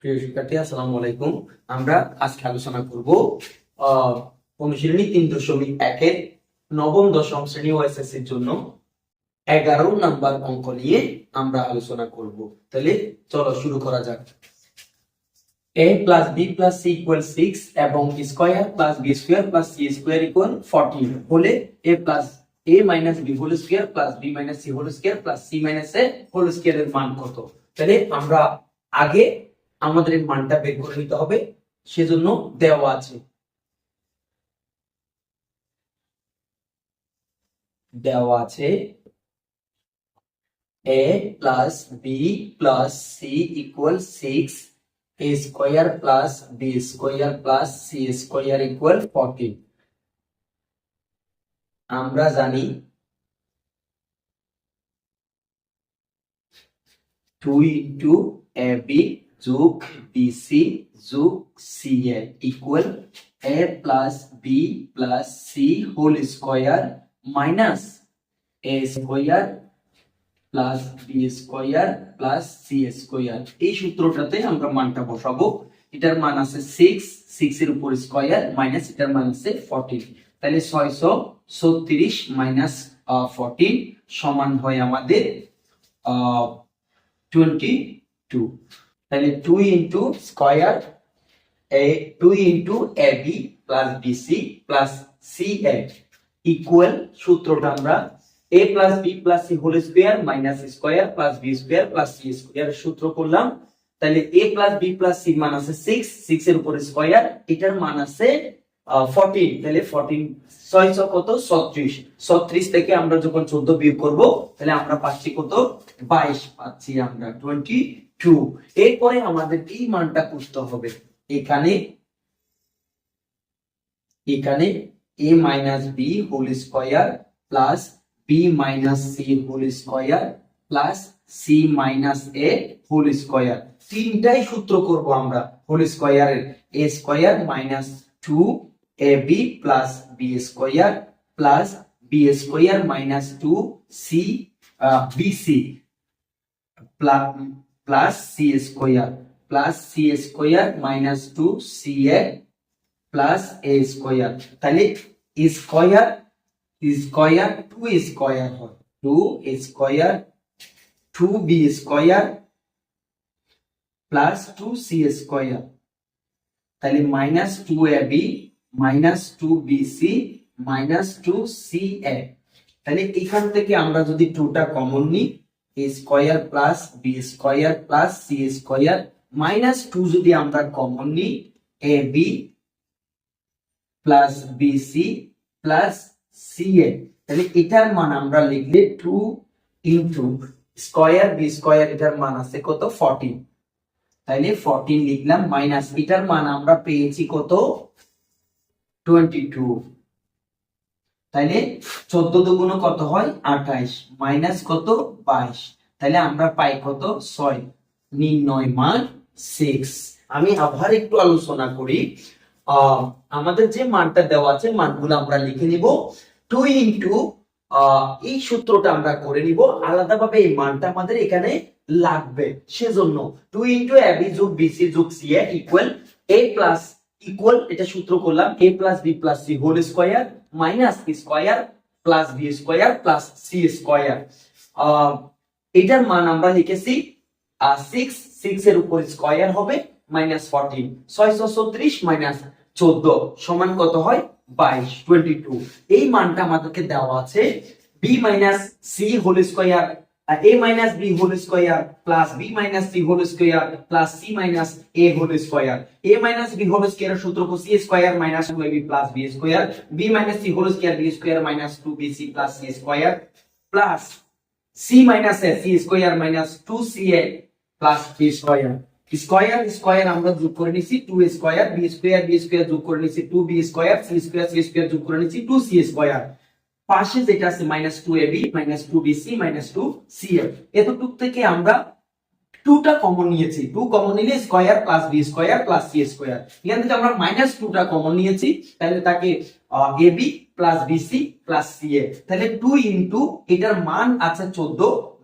প্রিয় শিক্ষার্থী আলাইকুম। আমরা আজকে আলোচনা করব অনুশীলনী তিন দশমিক একের নবম দশম শ্রেণি জন্য এগারো নাম্বার অঙ্ক নিয়ে আমরা আলোচনা করব। তাহলে চলো শুরু করা যাক। A plus B plus C equal six এবং square plus B square plus C square equal fourteen হলে A plus A minus B whole square plus B minus C whole square plus C minus A whole square এর মান কত? তাহলে আমরা আগে আমাদের এই মানটা বের করে নিতে হবে। সেজন্য দেওয়া আছে। দেওয়া আছে A plus B plus C equal six A square plus B square plus C square equal fourteen আমরা জানি টু ইন্টু এ বি যোগ বিসি যোগ C A equal A plus B plus C whole square minus A square plus B square plus C square. এই সূত্রটাতে আমরা মানটা বসাবো। এটার মান আছে সিক্স সিক্স এর উপর স্কোয়ার মাইনাস এটার মান আছে ফোরটিন তাহলে ছয়শো ছত্রিশ মাইনাস ফোরটিন সমান হয় আমাদের টোয়েন্টি টু তাহলে two into square A two into A B plus BC plus C A equal সূত্রটা আমরা A plus B plus C whole square minus square plus B square plus C square সূত্র করলাম। তাহলে A plus B plus C মান আছে six six এর উপরে square এটার মান আছে ফোরটিন তাহলে ফোরটিন ছয় কত? ছত্রিশ। ছত্রিশ থেকে আমরা যখন চোদ্দ বিয়োগ করব, তাহলে আমরা পাচ্ছি কত? বাইশ, পাচ্ছি আমরা টোয়েন্টি টু এরপরে আমাদের এই মানটা করতে হবে। এখানে এখানে A minus B whole square plus B minus C whole square plus C minus A whole square তিনটাই সূত্র করব আমরা হোল স্কোয়ারের A square minus two A B plus B square plus B square minus two C B C plus C square plus C square minus two C A plus A square তাহলে square square two square হয় two square two B square plus two C square তাহলে minus two A B minus two B C minus two C A. তাহলে এখান থেকে আমরা যদি টুটা common নিই A square plus B square plus C square minus two যদি আমরা কমন নিই A B plus B C plus C A তাহলে এটার মান আমরা লিখলে two into square B square এটার মান আছে কত? ফর্টিন তাইলে ফর্টিন লিখলাম মাইনাস এটার মান আমরা পেয়েছি কত? Twenty two. তাইলে দুগুণ কত হয়? আঠাইশ। মাইনাস কত? বাইশ। তাহলে আমরা পাই কত? ছয়। নির্ণয় মান সিক্স। আমি আবার একটু আলোচনা করি। আমাদের যে মানটা দেওয়া আছে, মানগুলো আমরা লিখে নিব। টু ইন্টু এই সূত্রটা আমরা করে নিব। আলাদাভাবে এই মানটা আমাদের এখানে লাগবে। সেজন্য টু ইন্টু এবি যোগ বিসি যোগ C equal A plus equal এটা সূত্র করলাম A plus B plus C whole square minus square plus B square plus C square এটার মান আমরা লিখেছি সিক্স সিক্স এর উপর স্কোয়ার হবে মাইনাস ফোরটিন ছয়শো ছত্রিশ মাইনাস চোদ্দ, সমান কত হয়? বাইশ টোয়েন্টি টু এই মানটা আমাদেরকে দেওয়া আছে B minus C whole square a minus b whole square plus b minus c whole square plus c minus a whole square a minus b whole square সূত্র কো c square minus 2ab plus b square b minus c whole square b square minus 2bc plus c square plus c minus a c square minus 2ca plus b square square square আমরা যোগ করে নিছি 2 square b square b square যোগ করে নিছি 2b square c square c square যোগ করে নিছি 2c স্কয়ার পাশে যেটা আছে minus two A B minus two B C minus two C F এতটুক থেকে আমরা টুটা কমন নিয়েছি। টু কমন নিলে square plus B square plus C square এখান থেকে আমরা মাইনাস টুটা কমন নিয়েছি। তাহলে তাকে A B plus B C plus C A তাহলে টু ইন্টু এটার মান আছে চোদ্দ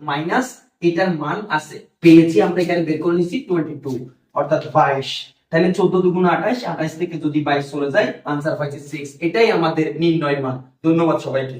মাইনাস এটার মান আছে। পেয়েছি আমরা এখানে বের করে নিচ্ছি টোয়েন্টি টু অর্থাৎ বাইশ। তাহলে চোদ্দ দুগুণ আঠাশ আঠাশ থেকে যদি বাইশ চলে যায় আনসার পাইছে সিক্স এটাই আমাদের নির্ণয় মান। ধন্যবাদ সবাইকে।